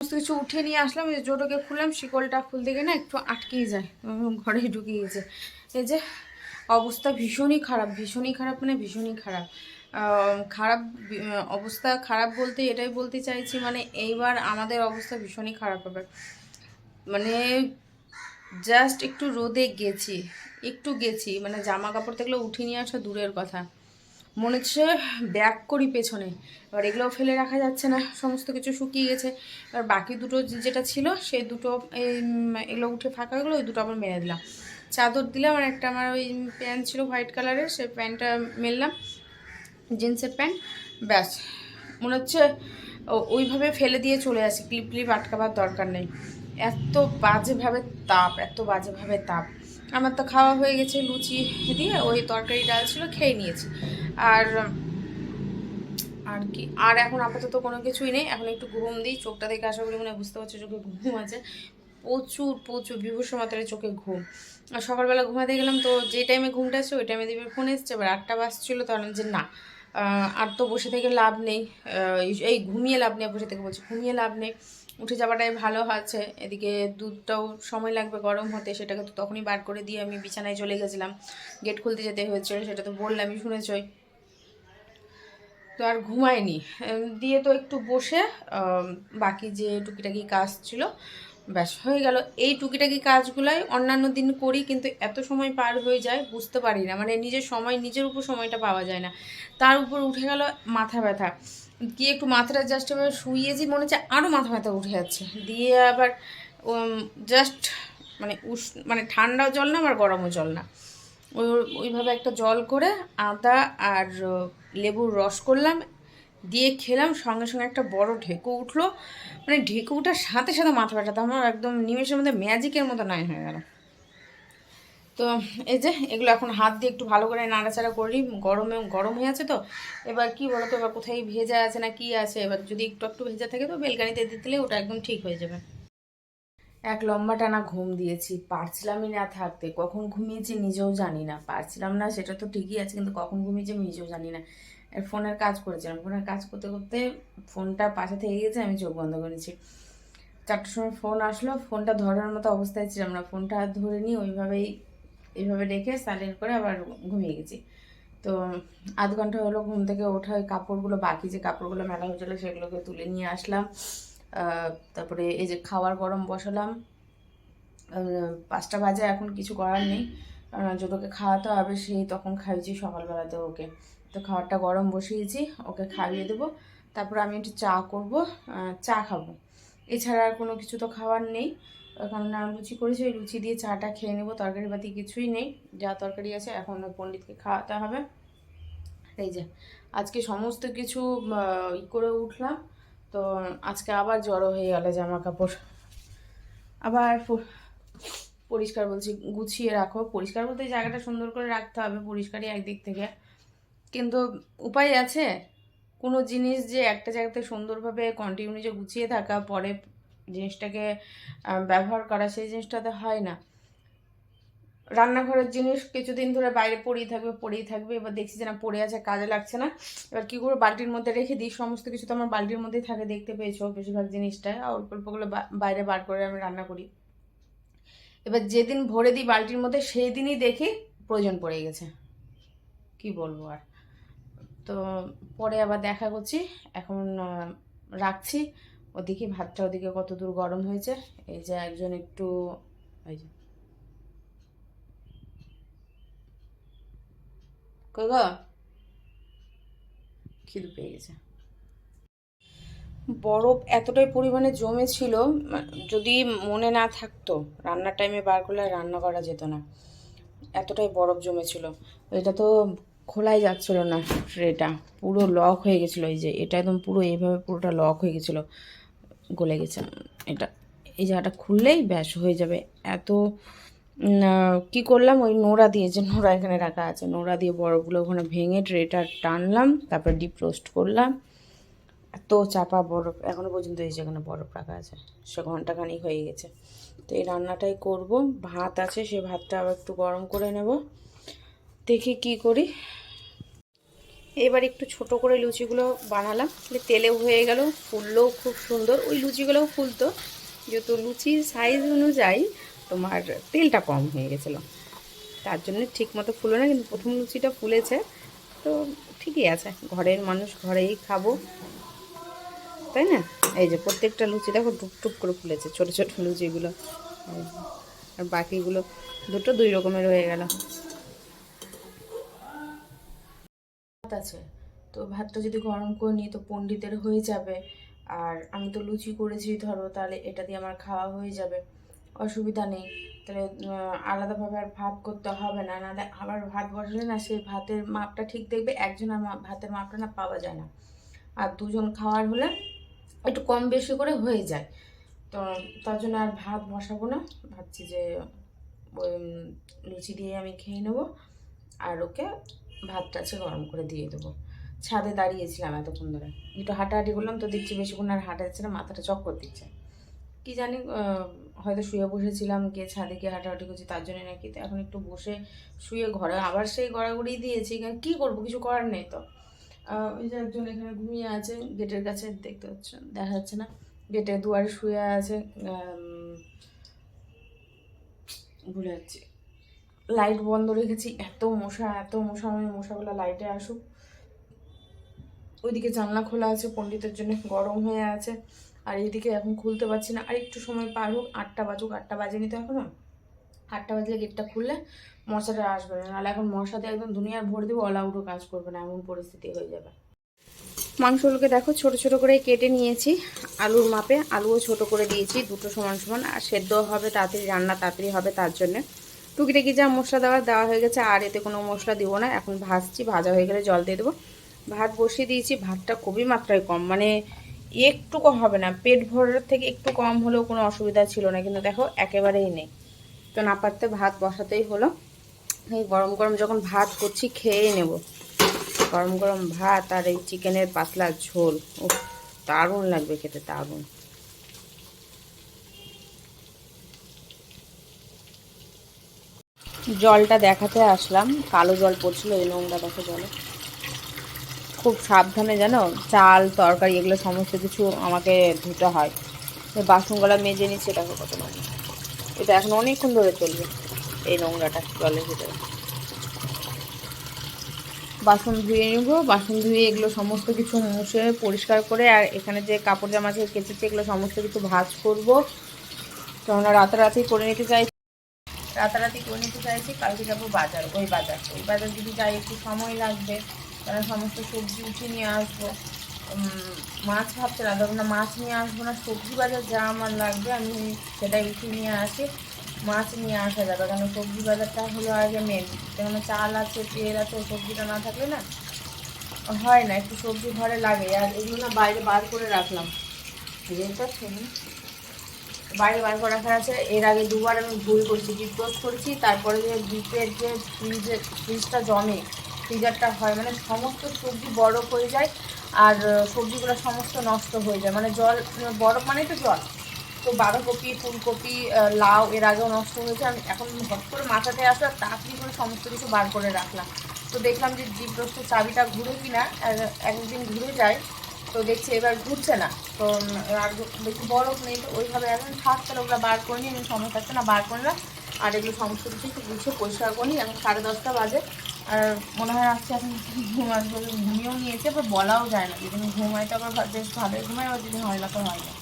সমস্ত কিছু উঠে নিয়ে আসলাম, এই জোটোকে খুললাম, শিকলটা খুলতে গিয়ে না একটু আটকেই যায় ঘরে ঢুকে গেছে। এই যে অবস্থা ভীষণই খারাপ ভীষণই খারাপ মানে ভীষণই খারাপ। খারাপ অবস্থা খারাপ বলতে এটাই বলতে চাইছি মানে এইবার আমাদের অবস্থা ভীষণই খারাপ হবে। মানে জাস্ট একটু রোদে গেছি, একটু গেছি মানে জামা কাপড় থাকলে উঠে নিয়ে আসা দূরের কথা। মনে হচ্ছে ব্যাক করি পেছনে। এবার এগুলোও ফেলে রাখা যাচ্ছে না সমস্ত কিছু শুকিয়ে গেছে। এবার বাকি দুটো যেটা ছিল সেই দুটো এই, এগুলো উঠে ফাঁকা গেলো ওই দুটো আবার মেরে দিলাম। চাদর দিলাম আর একটা আমার ওই প্যান্ট ছিল হোয়াইট কালারের সেই প্যান্টটা মেললাম জিন্সের প্যান্ট ব্যাস। মনে হচ্ছে ওইভাবে ফেলে দিয়ে চলে আসি ক্লিপ ক্লিপ আটকাবার দরকার নেই। এত বাজেভাবে তাপ এত বাজেভাবে তাপ। আমার তো খাওয়া হয়ে গেছে, লুচি দিয়ে ওই তরকারি ডাল ছিল, খেয়ে নিয়েছি। আর আর কি? আর এখন আপাতত কোনো কিছুই নেই। এখন একটু ঘুম দিই, চোখটা দেখে আশা করি মনে বুঝতে পারছ চোখে ঘুম আছে। প্রচুর প্রচুর বিভূষ মাত্রায় চোখে ঘুম। আর সকালবেলা ঘুমাতে গেলাম তো যে টাইমে ঘুমটা আসছে ওই টাইমে দিবে ফোন এসছে। এবার আটটা বাজছিল তখন যে না আর তো বসে থেকে লাভ নেই। এই ঘুমিয়ে লাভ নেই, বসে থেকে বলছি, ঘুমিয়ে লাভ নেই। উঠে যাওয়াটাই ভালো আছে এদিকে দুধটাও সময় লাগবে গরম হতে, সেটাকে তো তখনই বার করে দিয়ে আমি বিছানায় চলে গেছিলাম। গেট খুলতে যেতে হয়েছিল সেটা তো বললামই, শুনেছই। তো আর ঘুমায়নি দিয়ে তো একটু বসে বাকি যে টুকিটাকি কাজ ছিল ব্যাস, হয়ে গেল। এই টুকিটাকি কাজগুলাই অন্যান্য দিন করি, কিন্তু এত সময় পার হয়ে যায়, বুঝতে পারি না। মানে নিজের সময়, নিজের উপর সময়টা পাওয়া যায় না। তার উপর উঠে গেল মাথা ব্যথা। গিয়ে একটু মাথাটা জাস্ট এবার শুইয়েছি, মনে হচ্ছে আরও মাথা ব্যথা উঠে যাচ্ছে। দিয়ে আবার জাস্ট মানে উস মানে ঠান্ডাও জল না, আবার গরমও জল না। ওই, ওইভাবে একটা জল করে আদা আর লেবুর রস করলাম। দিয়ে খেলাম, সঙ্গে সঙ্গে একটা বড় ঢেকু উঠল। মানে ঢেকু ওঠার সাথে সাথে মাথা ব্যথাটা আমার একদম নিমেষের মধ্যে ম্যাজিকের মতো নাই হয়ে গেল। তো এই যে, এগুলো এখন হাত দিয়ে একটু ভালো করে নাড়াচাড়া করি গরমে, গরম হয়ে আছে তো। এবার কি বলো তো এবার কোথায় ভেজা আছে না কি আছে, এবার যদি একটু একটু ভেজা থাকে তো বেলকানিতে দিলে ওটা একদম ঠিক হয়ে যাবে। এক লম্বা টানা ঘুম দিয়েছি। পারছিলামই না থাকতে। কখন ঘুমিয়েছি নিজেও জানি না। পারছিলাম না, সেটা তো ঠিকই আছে, কিন্তু কখন ঘুমিয়েছি আমি নিজেও জানি না। ফোনের কাজ করেছিলাম ফোনের কাজ করতে করতে ফোনটা পাশে থেকে গেছে আমি চোখ বন্ধ করেছি চারটার সময় ফোন আসলো ফোনটা ধরার মতো অবস্থায় ছিলাম না। ফোনটা ধরে নিয়ে ওইভাবেই, এইভাবে রেখে সাইলেন্ট করে আবার ঘুমিয়ে গেছি। তো আধ ঘণ্টা হলো ঘুম থেকে ওঠা, ওই কাপড়গুলো, বাকি যে কাপড়গুলো মেলা হয়েছিলো সেগুলোকে তুলে নিয়ে আসলাম। তারপরে এই যে খাওয়ার গরম বসালাম। পাঁচটা বাজে, এখন কিছু করার নেই। যতকে খাওয়াতে হবে সেই তখন খাইয়েছি সকালবেলাতে ওকে। তো খাবারটা গরম বসিয়েছি, ওকে খাইয়ে দেবো। তারপর আমি একটু চা করব চা খাব। এছাড়া আর কোনো কিছু তো খাবার নেই। কারণ আমি লুচি করেছি, ওই লুচি দিয়ে চাটা খেয়ে নেব তরকারি পাতি কিছুই নেই। যা তরকারি আছে, এখন পণ্ডিতকে খাওয়াতে হবে। এই যে, আজকে সমস্ত কিছু ই করে উঠলাম। তো আজকে আবার জড়ো হয়ে গেল জামা কাপড় আবার পরিষ্কার বলছি, গুছিয়ে রাখো। পরিষ্কার বলতে জায়গাটা সুন্দর করে রাখতে হবে, পরিষ্কারই একদিক থেকে। কিন্তু উপায় আছে? কোনো জিনিস যে একটা জায়গাতে সুন্দরভাবে কন্টিনিউ যে গুছিয়ে থাকা, পরে জিনিসটাকে ব্যবহার করা, সেই জিনিসটাতে হয় না। রান্নাঘরের জিনিস কিছুদিন ধরে বাইরে পড়েই থাকবে পড়েই থাকবে, এবার দেখছি যে না, পড়ে আছে, কাজে লাগছে না। এবার কী করে বালতির মধ্যে রেখে দিই, সমস্ত কিছু তো আমার বালতির মধ্যেই থাকে, দেখতে পেয়েছ বেশিরভাগ জিনিসটা। অল্প অল্পগুলো বাইরে বার করে আমি রান্না করি। এবার যেদিন ভরে দিই বালতির মধ্যে, সেই দিনই দেখি প্রয়োজন পড়ে গেছে। কি বলব আর? তো পরে আবার দেখা করছি। এখন রাখছি। ওদিকে ভাতটা ওদিকে কত দূর গরম হয়েছে। এই যে একজন একটু, এই যে। গো? খিদে পেয়ে গেছে। বরফ এতটাই পরিমাণে জমেছিল মা- যদি মনে না থাকতো, রান্নার টাইমে বার করলে রান্না করা যেত না। এতটাই বরফ জমেছিল। এটা তো খোলাই যাচ্ছিল না ট্রেটা, পুরো লক হয়ে গেছিল। এই যে এটা একদম পুরো এইভাবে পুরোটা লক হয়ে গেছিল, গলে গেছে এটা। এই জায়গাটা খুললেই ব্যাস হয়ে যাবে। এত কি করলাম? ওই নোড়া দিয়ে, যে নোড়া এখানে রাখা আছে, নোড়া দিয়ে বরফগুলো ওখানে ভেঙে ট্রেটা টানলাম, তারপর ডিপ রোস্ট করলাম। এত চাপা বরফ এখনও পর্যন্ত এই যেখানে বরফ রাখা আছে, সে ঘন্টাখানিক হয়ে গেছে। তো এই রান্নাটাই করব। ভাত আছে, সে ভাতটা আবার একটু গরম করে নেব। দেখি কি করি। এবার একটু ছোট করে লুচিগুলো বানালাম। তাহলে তেলেও হয়ে গেল ফুললেও খুব সুন্দর। ওই লুচিগুলোও ফুলতো, যেহেতু লুচির সাইজ অনুযায়ী তোমার তেলটা কম হয়ে গেছিল। তার জন্য ঠিক মতো ফুলো না, কিন্তু প্রথম লুচিটা ফুলেছে। তো ঠিকই আছে, ঘরের মানুষ ঘরেই খাব। তাই না? এই যে প্রত্যেকটা লুচি দেখো টুক টুক করে ফুলেছে, ছোট ছোট লুচিগুলো। আর বাকিগুলো দুটো দুই রকমের হয়ে গেল। ভাত আছে। তো ভাতটা যদি গরম করে নিই তো পণ্ডিতের হয়ে যাবে। আর আমি তো লুচি করেছি, ধরো, তাহলে এটা দিয়ে আমার খাওয়া হয়ে যাবে। অসুবিধা নেই। তাহলে আলাদাভাবে আর ভাত করতে হবে না। নাহলে আবার ভাত বসালে না সেই ভাতের মাপটা ঠিক দেখবে, একজনের ভাতের মাপটা না পাওয়া যায় না। আর দুজন খাওয়ার হলে একটু কম বেশি করে হয়ে যায়। তো তার জন্য আর ভাত বসাবো না। ভাবছি যে লুচি দিয়ে আমি খেয়ে নেব। আর ওকে ভাতটা আছে, গরম করে দিয়ে দেবো। ছাদে দাঁড়িয়েছিলাম এতক্ষণ ধরে। একটু হাঁটাহাঁটি করলাম, তো দেখছি বেশিক্ষণ আর হাঁটা যাচ্ছে না, মাথাটা চক্কর দিচ্ছে। কি জানি হয়তো শুয়ে বসেছিলাম, গিয়ে ছাদে গিয়ে হাঁটাহাঁটি করছি, তার জন্য নাকি এখন একটু বসে শুয়ে ঘরে, আবার সেই গড়াগড়ি দিয়েছি, কী করব, কিছু করার নেই তো। ওই যে একজন এখানে ঘুমিয়ে আছে, গেটের কাছে দেখতে হচ্ছে দেখা যাচ্ছে না। গেটে দুয়ারে শুয়ে আছে ভুলে যাচ্ছি। লাইট বন্ধ রেখেছি, এত মশা এত মশা, আমি মশাগুলো লাইটে আসুক। ওইদিকে জানলা খোলা আছে, পণ্ডিতের জন্য গরম হয়ে আছে, আর এইদিকে এখন খুলতে পারছি না। আর একটু সময় পার হোক, আটটা বাজুক, আটটা বাজেনি তো এখনও। আটটা বাজলে গেটটা খুললে মশাটা আসবে না, নাহলে এখন মশাতে একদম দুনিয়ার ভরে দেবো অলাউটও কাজ করবে না, এমন পরিস্থিতি হয়ে যাবে। মাংসগুলোকে দেখো, ছোট ছোট করে কেটে নিয়েছি, আলুর মাপে। আলুও ছোট করে দিয়েছি, দুটো সমান সমান, আর সেদ্ধ হবে, তাড়াতাড়ি রান্না তাড়াতাড়ি হবে তার জন্যে। টুকিটাকি যা মশলা দেওয়ার দেওয়া হয়ে গেছে, আর এতে কোনো মশলা দিব না। এখন ভাজছি, ভাজা হয়ে গেলে জল দিয়ে দেবো। ভাত বসিয়ে দিয়েছি, ভাতটা খুবই মাত্রায় কম মানে একটু কম হবে না। পেট ভরার থেকে একটু কম হলেও কোনো অসুবিধা ছিল না, কিন্তু দেখো একেবারেই নেই। তো না পারতে ভাত বসাতেই হলো। এই গরম গরম যখন ভাত করছি, খেয়েই নেব। গরম গরম ভাত আর এই চিকেনের পাতলা ঝোল ও দারুণ লাগবে খেতে, দারুণ। জলটা দেখাতে আসলাম। কালো জল পড়ছিল, এই নোংরা দেখো জলে। খুব সাবধানে জানো, চাল, তরকারি, এগুলো সমস্ত কিছু আমাকে ধুতে হয়। বাসনগুলো মেজে নিচ্ছে, দেখো কত নোংরা। এটা এখন অনেকক্ষণ ধরে চলবে, এই নোংরাটা জলের ভিতরে। বাসন ধুয়ে নিব, বাসন ধুয়ে এগুলো সমস্ত কিছু মুছে, পরিষ্কার করে, আর এখানে যে কাপড় জামা কেচেছে, এগুলো সমস্ত কিছু ভাজ করব। কেননা রাতারাতি করে নিতে চাই। রাতারাতি করে নিতে চাইছি, কালকে যাব বাজার, ওই বাজার ওই বাজার যদি যাই, একটু সময় লাগবে, কারণ সমস্ত সবজি উঠিয়ে নিয়ে আসব। মাছ না ধরুন না মাছ নিয়ে আসব না, সবজি বাজার যা আমার লাগবে, আমি সেটাই উঠিয়ে নিয়ে আসি। মাছ নিয়ে আসা যাবে, কারণ সবজি বাজারটা হলো আগে মেন কেন চাল আছে, তেল আছে সবজিটা না থাকলে না হয় না, একটু সবজি ঘরে লাগে। আর এগুলো না বাইরে বার করে রাখলাম। ছেলে বাইরে বার করে রাখা আছে। এর আগে দুবার আমি ভুল করেছি ডিপ টোস্ট করেছি, তারপরে যে ডিপের যে ফ্রিজে ফ্রিজটা জমে ফ্রিজারটা হয় মানে সমস্ত সবজি বরফ হয়ে যায় আর সবজিগুলো সমস্ত নষ্ট হয়ে যায়। মানে জল বরফ মানে তো জল। তো বাঁধাকপি, ফুলকপি লাউ এর আগেও নষ্ট হয়েছে। আমি এখন হট করে মাথাতে আর তাড়াতাড়ি করে সমস্ত কিছু বার করে রাখলাম। তো দেখলাম যে টোস্টের চাবিটা ঘুরে কিনা একদিন ঘুরে যায় তো দেখছি এবার ঘুরছে না। তো আর দেখি বরফ নেই তো ওইভাবে এখন থাক, তাহলে ওগুলো বার করে নিই, আমি সময় থাকছে না, বার করলাম আর এগুলো সমস্ত কিছু একটু গুছিয়ে পরিষ্কার করি এখন সাড়ে দশটা বাজে। আর মনে হয় আসছে এখন ঘুম আসবে ঘুমিয়েও নিয়েছে বলাও যায় না। যেদিন ঘুমায় তো আবার বেশ ভালোই ঘুমাই, আবার যেদিন হয় না তো হয় না।